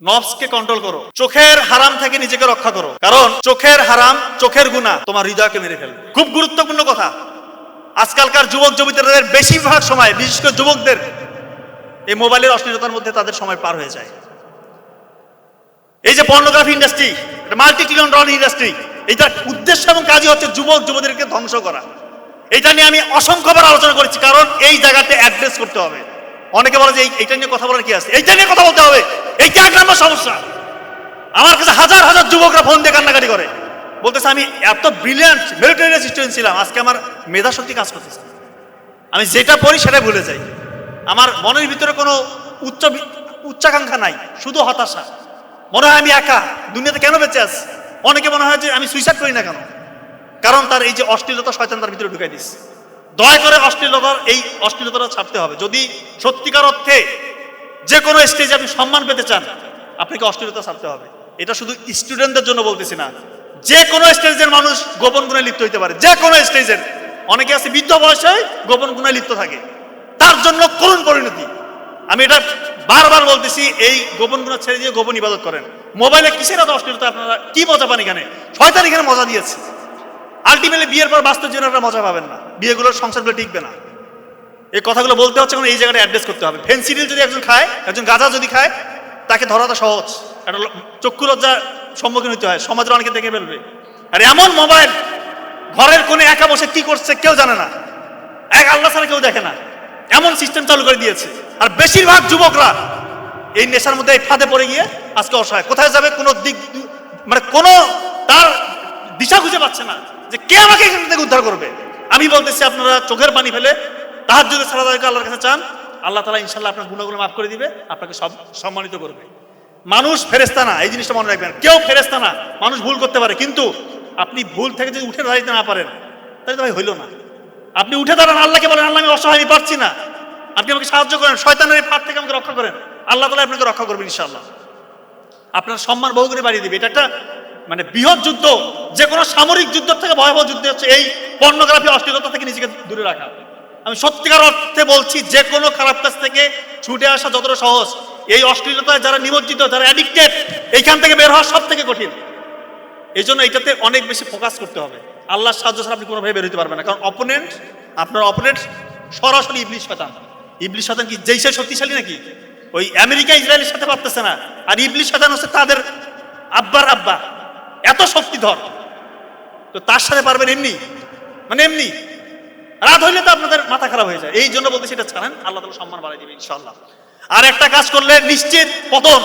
নফসকে control করো। চোখের হারাম থেকে নিজেকে রক্ষা করো। কারণ চোখের হারাম, চোখের গুণা তোমার হৃদয়কে মেরে ফেলবে। খুব গুরুত্বপূর্ণ কথা। আজকালকার যুবক যুবতীদের বেশিরভাগ সময়, বিশেষ করে যুবকদের, এই মোবাইলের অশ্লীলতার মধ্যে তাদের সময় পার হয়ে যায়। এই যে pornography industry multi trillion dollar industry এইটার উদ্দেশ্য এবং কাজই হচ্ছে যুবক যুবতীদেরকে ধ্বংস করা। এটা নিয়ে আমি অসংখ্যবার আলোচনা করেছি, কারণ এই জায়গাতে অ্যাড্রেস করতে হবে। অনেকে বলে যে এইটা নিয়ে কথা বলার কি আছে? এইটা নিয়ে কথা বলতে হবে। এইটা এক নম্বর সমস্যা। আমার কাছে হাজার হাজার যুবকরা ফোন দিয়ে কান্নাকাটি করে। বলতেছে, আমি এত ব্রিলিয়ান্ট মেরিটোরিয়াস স্টুডেন্ট ছিলাম। আজকে আমার মেধা শক্তি কাজ করতেছে। আমি যেটা পড়ি সেটা ভুলে যাই। আমার মনের ভিতরে কোনো উচ্চ উচ্চাকাঙ্ক্ষা নাই, শুধু হতাশা। মনে হয় আমি একা, দুনিয়াতে কেন বেঁচে আছি? অনেকে মনে হয় যে আমি সুইসাইড করি না কেন? কারণ তার এই যে অশ্লীলতা শয়তান তার ভিতরে ঢুকাই দিচ্ছে দয়া করে অশ্লীলতার এই অশ্লীলতাটা ছাড়তে হবে। যদি সত্যিকার অর্থে যে কোনো স্টেজে আপনি সম্মান পেতে চান, আপনাকে অশ্লীলতা ছাড়তে হবে। এটা শুধু স্টুডেন্টদের জন্য বলতেছি না। যে কোনো স্টেজের মানুষ গোপন গুণে লিপ্ত হইতে পারে। যে কোনো স্টেজের অনেকে আছে বৃদ্ধ বয়সে গোপন গুণে লিপ্ত থাকে। তার জন্য করুণ পরিণতি। আমি এটা বারবার বলতেছি, এই গোপন গুণা ছেড়ে দিয়ে গোপন ইবাদত করেন। মোবাইলে কিসের এত অশ্লীলতা আপনারা? কি মজা পান এখানে? শয়তান এখানে মজা দিয়েছে। আলটিমেটলি বিয়ের পর বাস্তব জীবনে আপনারা মজা পাবেন না। বিয়েগুলোর সংসারগুলো টিকবে না। এই কথাগুলো বলতে হচ্ছে কারণ এই জায়গাটা অ্যাড্রেস করতে হবে। ফেন্সিডিল যদি একজন খায়, একজন গাঁজা যদি খায়, তাকে ধরাটা সহজ। একটা চক্ষু লজ্জার সম্মুখীন হতে হয়, সমাজের অনেকে দেখে ফেলবে। আর এমন মোবাইল, ঘরের কোণে একা বসে কি করছে কেউ জানে না। এক আল্লাহ ছাড়া কেউ দেখে না। এমন সিস্টেম চালু করে দিয়েছে। আর বেশিরভাগ যুবকরা এই নেশার মধ্যে এই ফাঁদে পড়ে গিয়ে আজকে অসহায়। কোথায় যাবে কোনো দিক মানে কোনো তার দিশা খুঁজে পাচ্ছে না। যে কে আমাকে এখান থেকে উদ্ধার করবে? আমি বলতেছি, আপনারা চোখের পানি ফেলে তাহার যদি সারা আল্লাহর কাছে চান। আল্লাহ তালা ইনশাল্লাহ আপনার গুণাগুলো মাফ করে দিবে, আপনাকে সব সম্মানিত করবে। মানুষ ফেরেস্তা না, এই জিনিসটা মনে রাখবেন। কেউ ফেরেস্তা না, মানুষ ভুল করতে পারে। কিন্তু আপনি ভুল থেকে যদি উঠে দাঁড়াইতে না পারেন, তাহলে তো ভাই হইল না। আপনি উঠে দাঁড়ান, আল্লাহকে বলেন, আল্লাহ, আমি অসহায়, আমি পারছি না। আপনি আমাকে সাহায্য করেন শয়তানের ফাঁদ থেকে আমাকে রক্ষা করেন। আল্লাহ তালা আপনাকে রক্ষা করবেন ইনশাল্লাহ আপনার সম্মান বহু করে বাড়িয়ে দিবে। এটা একটা মানে বৃহৎ যুদ্ধ, যে কোনো সামরিক যুদ্ধ থেকে ভয়াবহ যুদ্ধ হচ্ছে এই পর্নোগ্রাফি অশ্লীলতা থেকে নিজেকে দূরে রাখা। আমি সত্যিকার অর্থে বলছি, যে কোনো খারাপ কাজ থেকে ছুটে আসা যতটা সহজ, এই অশ্লীলতায় যারা নিমজ্জিত, যারা অ্যাডিক্টেড এইখান থেকে বের হওয়া সব থেকে কঠিন। এই জন্য এটাতে অনেক বেশি ফোকাস করতে হবে। আল্লাহর সাহায্য ছাড়া আপনি কোনোভাবে বের হতে পারবেন না। কারণ অপোনেন্ট আপনার অপোনেন্ট সরাসরি ইবলিশ শতান ইবলিশ শতান কি যেই সে শক্তিশালী নাকি? ওই আমেরিকা, ইসরায়েলের সাথে পারতেছে না। আর ইবলিশ শতান হচ্ছে তাদের আব্বার আব্বা। এত শক্তিধর তো তার সাথে পারবেন এমনি। মানে এমনি। রাত হইলে তো আপনাদের মাথা খারাপ হয়ে যায়। এই জন্য বলতে সেটা ছাড়েন, আল্লাহ তালা সম্মান বাড়াই দিবে ইনশাল্লাহ আর একটা কাজ করলে নিশ্চিত পতন।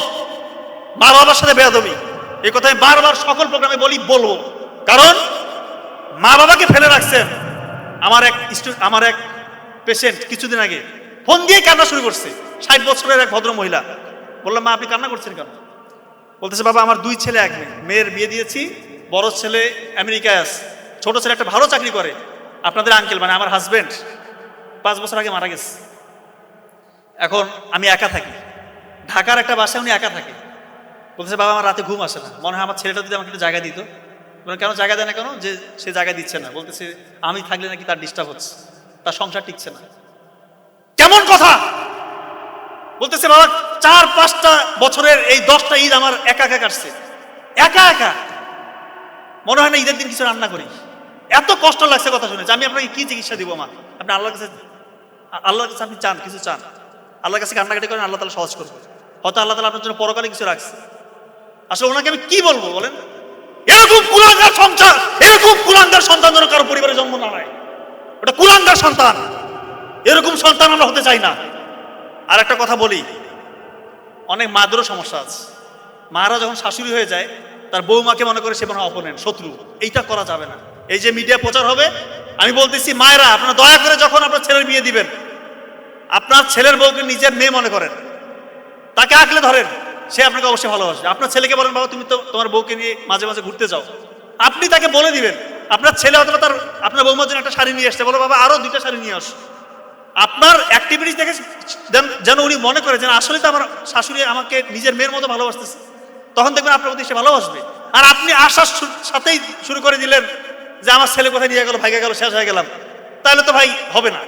মা বাবার সাথে বেয়াদবি। এই কথা আমি বারবার সকল প্রোগ্রামে বলি, বলব। কারণ মা বাবাকে ফেলে রাখছেন আমার এক আমার এক পেশেন্ট কিছুদিন আগে। ফোন দিয়ে কান্না শুরু করছে। ষাট বছরের এক ভদ্র মহিলা। বললাম, মা, আপনি কান্না করছেন কেন? বলতেছে, বাবা, আমার দুই ছেলে, এক মেয়ে। মেয়ের বিয়ে দিয়েছি, বড় ছেলে আমেরিকায় আছে, ছোট ছেলে একটা ভালো চাকরি করে। আপনাদের আঙ্কেল মানে আমার হাজবেন্ড পাঁচ বছর আগে মারা গেছে। এখন আমি একা থাকি। ঢাকার একটা বাসায় উনি একা থাকে। বলতেছে, বাবা, আমার রাতে ঘুম আসে না। মনে হয় আমার ছেলেটা যদি আমাকে একটু জায়গা দিত। বলেন কেন জায়গা দেয় না কেন? যে সে জায়গা দিচ্ছে না। বলতেছে, আমি থাকলে নাকি তার ডিস্টার্ব হচ্ছে তার সংসার টিকছে না। কেমন কথা! বলতেছে, বাবা, চার, পাঁচটা বছরের এই দশটা ঈদ আমার একা একা কাটছে। একা একা? মনে হয় না ঈদের দিন কিছু রান্না করি। এত কষ্ট লাগছে কথা শুনে আমি আপনাকে কি চিকিৎসা দিব, মা? আপনি আল্লাহর কাছে আল্লাহর কাছে আপনি চান, কিছু চান? আল্লাহর কাছে কান্নাকাটি করেন, আল্লাহ তালা সহজ করবে। হয়তো আল্লাহ তালা আপনার জন্য পরকালে কিছু রাখছে। আসলে ওনাকে আমি কি বলব বলেন? এরকম কুলাঙ্গার সন্তান এরকম কুলাঙ্গার সন্তান যেন কারও পরিবারে জন্ম না হয় ওটা কুলাঙ্গার সন্তান। এরকম সন্তান আমরা হতে চাই না। আর একটা কথা বলি। অনেক মাদেরও সমস্যা আছে। মারা যখন শাশুড়ি হয়ে যায়, তার বৌমাকে মনে করে সে মনে অপোনেন্ট, শত্রু। এইটা করা যাবে না। এই যে মিডিয়া প্রচার হবে, আমি বলতেছি, মায়েরা, আপনারা দয়া করে যখন আপনার ছেলের বিয়ে দিবেন, আপনার ছেলের বউকে নিজের মেয়ে মনে করেন। তাকে আঁকলে ধরেন। সে আপনাকে অবশ্যই ভালোবাসে আপনার ছেলেকে বলেন, বাবা, তুমি তো তোমার বউকে নিয়ে মাঝে মাঝে ঘুরতে যাও। আপনি তাকে বলে দিবেন, আপনার ছেলে অথবা তার, আপনার বৌমার জন্য একটা শাড়ি নিয়ে আসছে। বলো, বাবা আরও দুইটা শাড়ি নিয়ে আস। আপনার অ্যাক্টিভিটিস দেখে যেন- উনি মনে করে যেন আসলে তো আমার শাশুড়ি আমাকে নিজের মেয়ের মতো ভালোবাসতেছে। তখন দেখবেন আপনার প্রতি সে ভালোবাসবে। আর আপনি আসার সাথেই শুরু করে দিলেন যে আমার ছেলে কোথায় নিয়ে গেল, ভাইকে গেল, শেষ হয়ে গেলাম। তাহলে তো ভাই হবে না।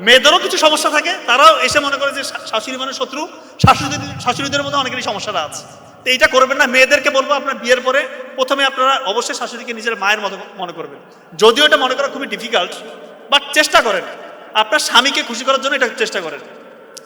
মেয়েদেরও কিছু সমস্যা থাকে, তারাও এসে মনে করে যে শাশুড়ি মানে শত্রু। শাশুড়ি শাশুড়িদের মধ্যে অনেকেরই সমস্যাটা আছে। তো এইটা করবেন না। মেয়েদেরকে বলব আপনার বিয়ের পরে প্রথমে আপনারা অবশ্যই শাশুড়িকে নিজের মায়ের মতো মনে করবেন। যদিও এটা মনে করা খুবই ডিফিকাল্ট বাট চেষ্টা করেন। আপনার স্বামীকে খুশি করার জন্য এটা চেষ্টা করেন।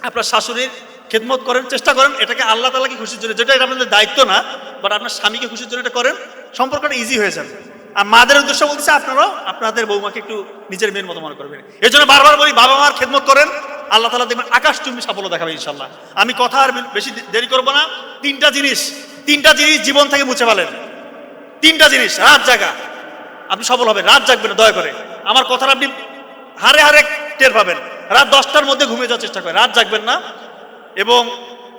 আপনার শাশুড়ির খেদমত করেন, চেষ্টা করেন, এটাকে আল্লাহ তালাকে খুশির জন্য, যেটা এটা আপনাদের দায়িত্ব না বাট আপনার স্বামীকে খুশির জন্য এটা করেন, সম্পর্কটা ইজি হয়ে যাবে। আর মাদের উদ্দেশ্য বলতেছে, আপনারাও আপনাদের বৌমাকে একটু নিজের মেয়ের মতো মনে করবেন। এই জন্য বারবার বলি বাবা মার খেদমত করেন, আল্লাহ তালা দেখবেন আকাশ চুম্বি সাফল্য দেখাবে ইনশাল্লাহ আমি কথা আর বেশি দেরি করব না। তিনটা জিনিস তিনটা জিনিস জীবন থেকে মুছে ফেলেন। তিনটা জিনিস, রাত জাগা। আপনি সফল হবেন, রাত জাগবেন দয়া করে। আমার কথাটা আপনি হারে হারে টের পাবেন। রাত দশটার মধ্যে ঘুমিয়ে যাওয়ার চেষ্টা করেন। রাত জাগবেন না এবং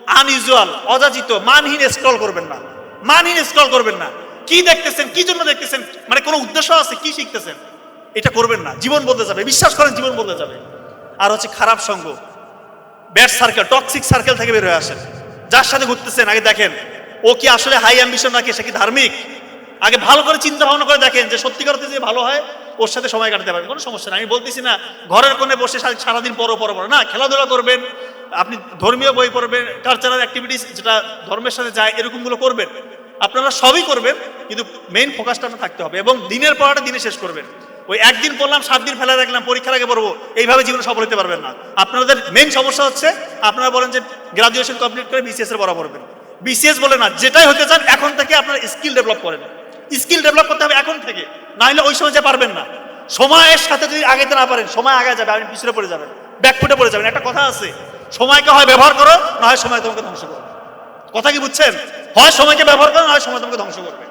আনইউজুয়াল, অযাচিত, মানহীন স্ক্রল করবেন না। মানহীন স্ক্রল করবেন না। কি দেখতেছেন, কি জন্য দেখতেছেন মানে কোনো উদ্দেশ্য আছে, কি শিখতেছেন? এটা করবেন না। জীবন বদলে যাবে। বিশ্বাস করেন, জীবন বদলে যাবে। আর হচ্ছে খারাপ সঙ্গ। ব্যাড সার্কেল টক্সিক সার্কেল থেকে বের হয়ে আসেন। যার সাথে ঘুরতেছেন, আগে দেখেন, ও কি আসলে হাই অ্যাম্বিশন নাকি, সে কি ধার্মিক? আগে ভালো করে চিন্তা ভাবনা করে দেখেন যে সত্যিকার যে ভালো হয় ওর সাথে সময় কাটাতে পারবেন কোনো সমস্যা নেই। আমি বলতেছি না, ঘরের কোণে বসে সারা- সারাদিন পরো পরো পরো না, খেলাধুলা করবেন, আপনি ধর্মীয় বই পড়বেন কালচারাল অ্যাক্টিভিটিস যেটা ধর্মের সাথে যায়, এরকমগুলো করবেন। আপনারা সবই করবেন, কিন্তু মেইন ফোকাসটা থাকতে হবে এবং দিনের পড়াটা দিনে শেষ করবেন। ওই একদিন পড়লাম, সাত দিন ফেলে রাখলাম, পরীক্ষার আগে পড়ব, এইভাবে জীবনে সফল হতে পারবেন না। আপনাদের মেইন সমস্যা হচ্ছে, আপনারা বলেন যে গ্রাজুয়েশন কমপ্লিট করে বিসিএস এর পড়া পড়বেন। বিসিএস বলে না, যেটাই হতে চান, এখন থেকে আপনার স্কিল ডেভেলপ করেন। স্কিল ডেভেলপ করতে হবে এখন থেকে। না হলে ওই সময় যে পারবেন না। সময়ের সাথে যদি আগাইতে না পারেন, সময় আগে যাবে, আপনি পিছনে পড়ে যাবেন ব্যাকফুটে পড়ে যাবেন। একটা কথা আছে, সময়কে হয় ব্যবহার করো, না হয় সময় তোমাকে ধ্বংস করো কথা কি বুঝছেন? হয় সময়কে ব্যবহার করো, না হয় সময় তোমাকে ধ্বংস করবে।